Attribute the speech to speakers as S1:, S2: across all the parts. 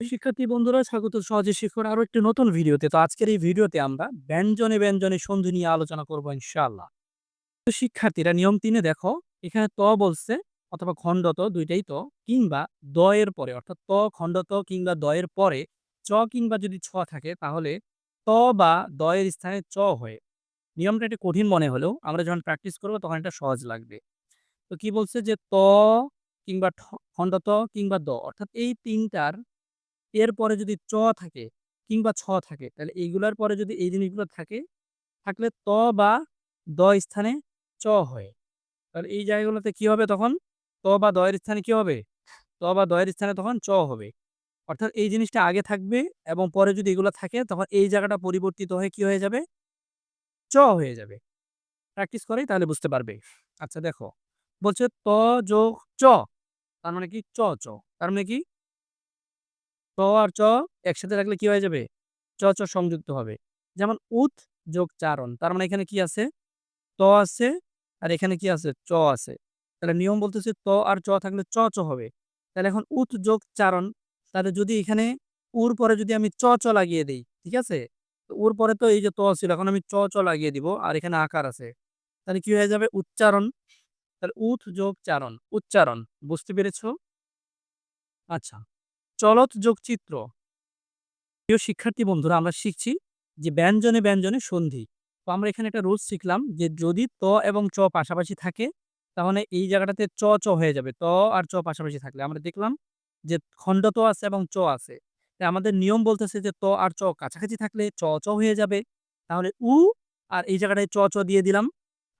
S1: শিক্ষার্থী বন্ধুরা, স্বাগত সহজে শিক্ষার আরও একটি নতুন ভিডিওতে। তো আজকের এই ভিডিওতে আমরা ব্যঞ্জনে ব্যঞ্জনে সন্ধি নিয়ে আলোচনা করব ইনশাআল্লাহ। তো শিক্ষার্থীরা নিয়ম তিনে দেখো, এখানে ত বলছে অথবা খণ্ডত দুইটাই তো কিংবা দ এর পরে, অর্থাৎ ত, খণ্ডত কিংবা দ এর পরে, চ কিংবা যদি ছ থাকে তাহলে ত বা দ এর স্থানে চ হয়ে, নিয়মটা একটু কঠিন মনে হলেও আমরা যখন প্র্যাকটিস করব তখন এটা সহজ লাগবে। তো কি বলছে যে ত কিংবা খণ্ডত কিংবা দ, অর্থাৎ এই তিনটার এরপরে যদি চ থাকে কিংবা ছ থাকে, তাহলে এইগুলার পরে যদি এই জিনিসগুলো থাকে, থাকলে ত বা দ স্থানে চ হয়। তাহলে এই জায়গাগুলোতে কি হবে তখন? ত বা দ এর স্থানে কি হবে? ত বা দ এর স্থানে তখন চ হবে। অর্থাৎ এই জিনিসটা আগে থাকবে এবং পরে যদি এগুলো থাকে, তখন এই জায়গাটা পরিবর্তিত হয়ে কি হয়ে যাবে? চ হয়ে যাবে। প্র্যাকটিস করেই তাহলে বুঝতে পারবে। আচ্ছা দেখো। বলছে ত যোগ চ। তার মানে কি? চ চ। তার মানে কি? ত আর চ একসাথে রাখলে কি হয়ে যাবে? চ চ সংযুক্ত হবে। যেমন উত যোগ চারণ, তার মানে এখানে কি আছে? ত আছে আর এখানে কি আছে? চ আছে। তাহলে নিয়ম বলতেছে ত আর চ থাকলে চ চ হবে। তাহলে এখন উত যোগ চারণ, তাহলে যদি এখানে উর পরে যদি আমি চ চ লাগিয়ে দিই, ঠিক আছে? উর পরে তো এই যে ত ছিল, এখন আমি চ চ লাগিয়ে দিব আর এখানে আকার আছে। তাহলে কি হয়ে যাবে? উচ্চারণ। তাহলে উত যোগ চারণ, উচ্চারণ, বুঝতে পেরেছ? আচ্ছা। চলত যোগ চিত্র প্রিয় শিক্ষার্থী বন্ধুরা, আমরা শিখছি যে ব্যঞ্জনে ব্যঞ্জনে সন্ধি। তো আমরা এখানে একটা রুলস শিখলাম যে যদি ত এবং চ পাশাপাশি থাকে, তাহলে এই জায়গাটাতে চ চ হয়ে যাবে। ত আর চ পাশাপাশি থাকলে। আমরা দেখলাম যে খণ্ড ত আছে এবং চ আছে। আমাদের নিয়ম বলতেছে যে ত আর চ কাছাকাছি থাকলে চ চ হয়ে যাবে। তাহলে উ আর এই জায়গাটায় চ চ দিয়ে দিলাম,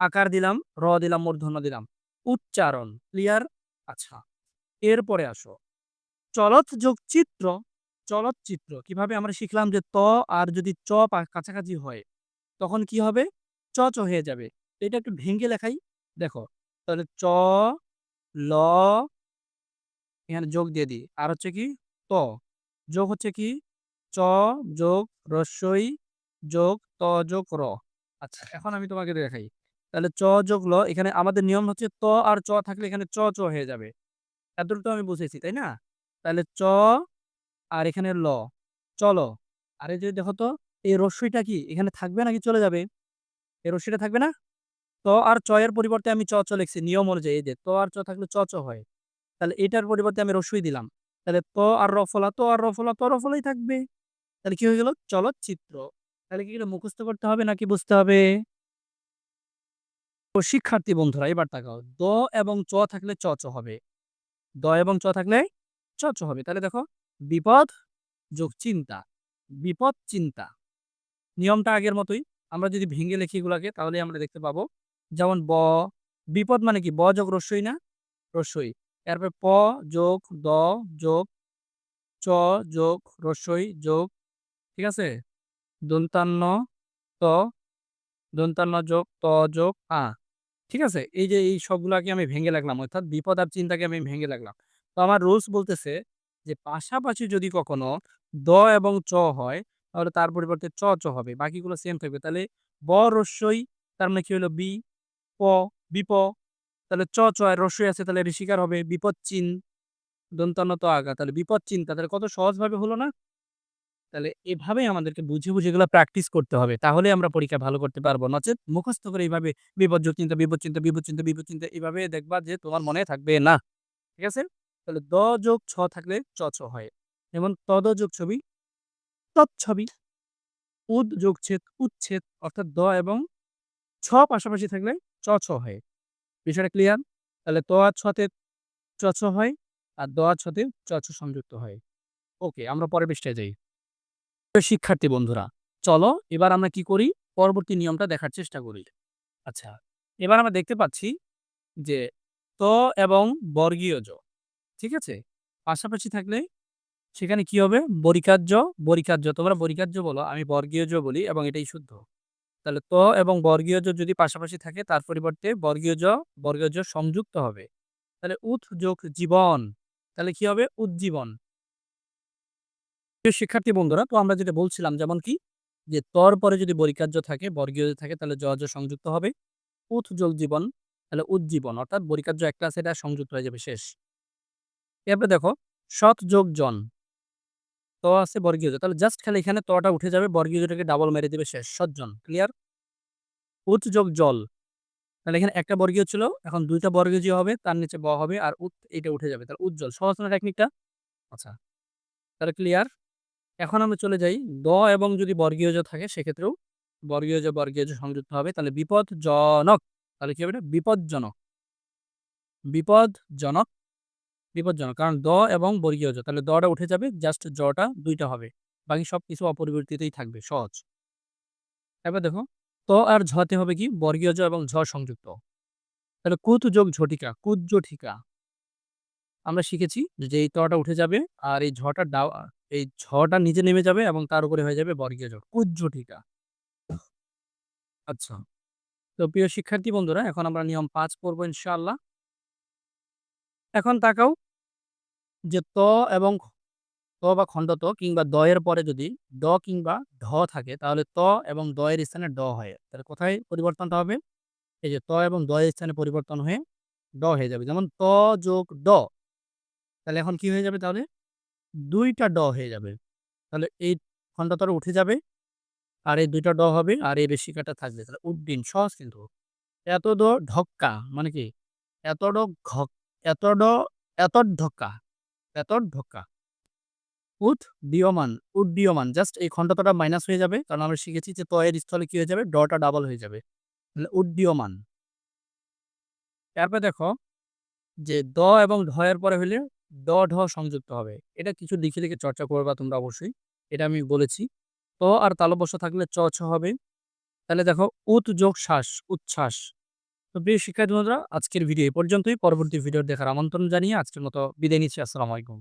S1: আকার দিলাম, র দিলাম মূর্ধন্য দিলাম। উচ্চারণ, ক্লিয়ার? আচ্ছা। এরপরে আসো। চলত যোগ চিত্র চলচ্চিত্র কীভাবে আমরা শিখলাম যে ত আর যদি চ কাছাকাছি হয়, তখন কি হবে? চ চ হয়ে যাবে। এটা একটু ভেঙে লেখাই। দেখো, তাহলে চ, ল এখানে যোগ দিয়ে দিই। আর হচ্ছে কি? ত। যোগ হচ্ছে কি? চ যোগ রস্যই যোগ ত যোগ র। আচ্ছা এখন আমি তোমাকে দেখাই। তাহলে চ যোগ ল, এখানে আমাদের নিয়ম হচ্ছে ত আর চ থাকলে এখানে চ চ হয়ে যাবে। এতটুকু তো আমি বুঝেছি, তাই না? তাহলে চ আর এখানে ল। চলো। আরে যদি দেখো তো, এই রস্যইটা কি এখানে থাকবে নাকি চলে যাবে? এই রস্যইটা থাকবে না? ত আর চ এর পরিবর্তে আমি চ চ লিখছি নিয়ম অনুযায়ী এই যে, ত আর চ থাকলে চ চ হয়। তাহলে এটার পরিবর্তে আমি রস্যই দিলাম। তাহলে ত আর রফলা তো আর রফলা তো রফলাই থাকবে। তাহলে কি হয়ে গেল? চলচ্চিত্র তাহলে কি মুখস্থ করতে হবে নাকি বুঝতে হবে? তো শিক্ষার্থী বন্ধুরা, এবার তাকাও। দ এবং চ থাকলে চ চ হবে। দ এবং চ থাকলে চ চ হবে। তাহলে দেখো, বিপদ যোগ চিন্তা। বিপদ চিন্তা। নিয়মটা আগের মতোই। আমরা যদি ভেঙে লিখি এগুলাকে, তাহলে আমরা দেখতে পাবো, যেমন ব, বিপদ মানে কি? ব যোগ রস্যই না? রস্যই। এরপর প যোগ দ যোগ চ যোগ রস্যই যোগ, ঠিক আছে? দন্তান্ন ত, দন্তান্ন যোগ ত যোগ আ, ঠিক আছে? এই যে এই সবগুলাকে আমি ভেঙে লাগলাম, অর্থাৎ বিপদ আর চিন্তাকে আমি ভেঙে লাগলাম। তো আমার রুলস বলতেছে যে পাশাপাশি যদি কখনো দ এবং চ হয় তাহলে তার পরিবর্তে চ চ হবে বাকিগুলো সেম থাকবে তাহলে ব রস্যই তার মানে কি হলো বি প বিপ তাহলে চ চ আর রস্যই আছে তাহলে ঋষিকার হবে বিপদ চিন দন্তান্ন তো আগা তাহলে বিপদ চিন্তা তাহলে কত সহজভাবে হলো না তাহলে এভাবেই আমাদেরকে বুঝে, বুঝে এগুলা প্র্যাকটিস করতে হবে। তাহলে আমরা পরীক্ষা ভালো করতে পারব। নচেৎ মুখস্থ করে এইভাবে বিপর্যয় চিন্তা, বিপদ চিন্তা, বিপদ চিন্তা, বিপদ চিন্তা এইভাবে দেখবা যে তোমার মনে থাকবে না। ঠিক আছে? তাহলে দ যোগ ছ থাকলে চ ছ হয়। যেমন তদ যোগ ছবি তৎছবি। উদ যোগ ছেদ উচ্ছেদ অর্থাৎ দ এবং ছ পাশাপাশি থাকলে চ ছ হয়। বিষয়টা ক্লিয়ার? তাহলে ত আর ছতে চ ছ হয় আর দ আর ছতে চ ছ সংযুক্ত হয়। ওকে আমরা পরের পৃষ্ঠায় যাই। শিক্ষার্থী বন্ধুরা, চলো এবার আমরা কি করি পরবর্তী নিয়মটা দেখার চেষ্টা করি আচ্ছা এবার আমরা দেখতে পাচ্ছি যে ত এবং বর্গীয় জ ঠিক আছে? পাশাপাশি থাকলে সেখানে কি হবে? বরিকার্য বরিকার্য, তোমরা বরিকার্য বলো, আমি বর্গীয় জ বলি এবং এটাই শুদ্ধ। তাহলে ত এবং বর্গীয় জ যদি পাশাপাশি থাকে, তার পরিবর্তে বর্গীয় জ বর্গীয় জ সংযুক্ত হবে। তাহলে উৎ যোগ জীবন, তাহলে কি হবে? উজ্জীবন শিক্ষার্থী বন্ধুরা, তো আমরা যেটা বলছিলাম, যেমন কি? যে তর পরে যদি বরিকার্য থাকে বর্গীয় থাকে, তাহলে জ জ সংযুক্ত হবে। উৎ যোগ জীবন, তাহলে উজ্জীবন অর্থাৎ বরিকার্য এক আছে এটা সংযুক্ত হয়ে যাবে শেষ। এরপরে দেখো সৎ যোগ জন ত আছে বর্গীয়। তাহলে জাস্ট খালি এখানে তটা উঠে যাবে, বর্গীয় জটাকে ডাবল মেরে দিবে শেষ। সজ্জন। ক্লিয়ার? উৎ যোগ জল। তাহলে এখানে একটা বর্গীয় ছিল, এখন ২ টা বর্গীয় হবে, তার নিচে ব হবে আর উৎ এইটা উঠে যাবে। তাহলে উজ্জ্বল। সহজ না টেকনিকটা? আচ্ছা। তাহলে ক্লিয়ার? এখন আমরা চলে যাই দ এবং যদি বর্গীয় থাকে সেক্ষেত্রেও বর্গীয় বর্গীয় সংযুক্ত হবে। তাহলে বিপদজনক। তাহলে কি হবে এটা? বিপদজনক। বিপদজনক, বিপদজনক। কারণ দ এবং বর্গীয় জ। তাহলে দটা উঠে যাবে, জাস্ট জটা ২ টা হবে। বাকি সবকিছু অপরিবর্তিতই থাকবে। সহজ। এবার দেখো ত আর ঝতে হবে কি? বর্গীয় জ এবং ঝ সংযুক্ত। তাহলে কুত যোগ ঝটিকা, কুজ্জঠিকা। আমরা শিখেছি যে এই তটা উঠে যাবে আর এই ঝটা ডাও এই ঝটা নিচে নেমে যাবে এবং তার উপরে হয়ে যাবে বর্গীয় জ। কুজ্জঠিকা। আচ্ছা। তো প্রিয় শিক্ষার্থী বন্ধুরা এখন আমরা নিয়ম ৫ পড়ব ইনশাআল্লাহ। এখন তাকাও যে ত এবং ত বা খন্ড ত কিংবা দ এর পরে যদি ড কিংবা ঢ থাকে, তাহলে ত এবং দ এর স্থানে ড হয়। তাহলে কোথায় পরিবর্তনটা হবে? এই যে ত এবং দ এর স্থানে পরিবর্তন হয়ে ড হয়ে যাবে। যেমন ত যোগ ড। তাহলে এখন কি হয়ে যাবে তাহলে? দুইটা ড হয়ে যাবে। তাহলে এই খন্ডতটা উঠে যাবে। আর এই দুইটা ড হবে আর এই রেশিকাটা থাকবে। তাহলে উড্ডিন, সহজ কিন্তু। এতদ ঢক্কা মানে কি? এতড ঘ এতড এতদ্ঢক্কা, এতদ্ঢক্কা। উৎদীয়মান, উড্ডীয়মান। জাস্ট এই খন্ডতটা মাইনাস হয়ে যাবে। কারণ আমরা শিখেছি যে ত এর স্থলে কি হয়ে যাবে? ডটা ডাবল হয়ে যাবে। তাহলে উড্ডীয়মান। তারপরে দেখো যে দ এবং ঢ এর পরে হইলে ড, ঢ সংযুক্ত হবে। এটা কিছু লিখে, লিখে চর্চা করবা তোমরা অবশ্যই। এটা আমি বলেছি। ত আর তালব্য থাকলে চ, ছ হবে। তাহলে দেখো উৎ যোগ শ্বাস, উচ্ছ্বাস। তো প্রিয় শিক্ষার্থী বন্ধুরা, আজকের ভিডিও এই পর্যন্তই। পরবর্তী ভিডিও দেখার আমন্ত্রণ জানিয়ে আজকের মতো বিদায় নিচ্ছি। আসসালামু আলাইকুম।